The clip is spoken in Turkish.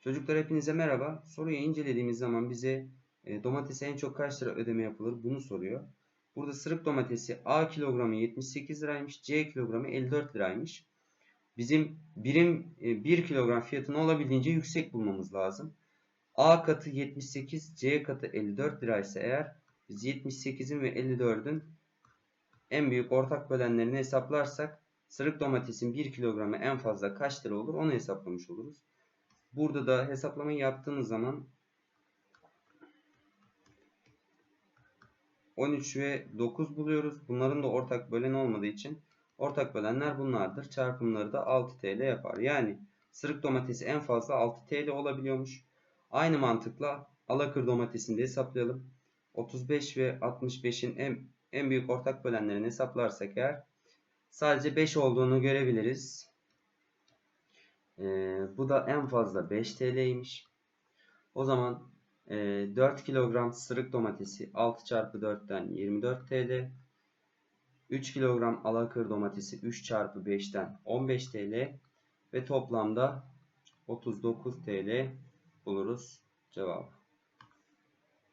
Çocuklar hepinize merhaba. Soruyu incelediğimiz zaman bize e, domatese en çok kaç lira ödeme yapılır bunu soruyor. Burada sırık domatesi A kilogramı 78 liraymış, C kilogramı 54 liraymış. Bizim birim e, 1 kilogram fiyatını olabildiğince yüksek bulmamız lazım. A katı 78, C katı 54 liraysa eğer biz 78'in ve 54'ün en büyük ortak bölenlerini hesaplarsak sırık domatesin 1 kilogramı en fazla kaç lira olur onu hesaplamış oluruz. Burada da hesaplamayı yaptığımız zaman 13 ve 9 buluyoruz. Bunların da ortak bölen olmadığı için ortak bölenler bunlardır. Çarpımları da 6 TL yapar. Yani sırık domatesi en fazla 6 TL olabiliyormuş. Aynı mantıkla alakır domatesini de hesaplayalım. 35 ve 65'in en, en büyük ortak bölenlerini hesaplarsak eğer sadece 5 olduğunu görebiliriz. Ee, bu da en fazla 5 TL'ymiş. O zaman e, 4 kilogram sırık domatesi 6 çarpı 4'ten 24 TL. 3 kilogram alakır domatesi 3 çarpı 5'ten 15 TL. Ve toplamda 39 TL buluruz cevabı.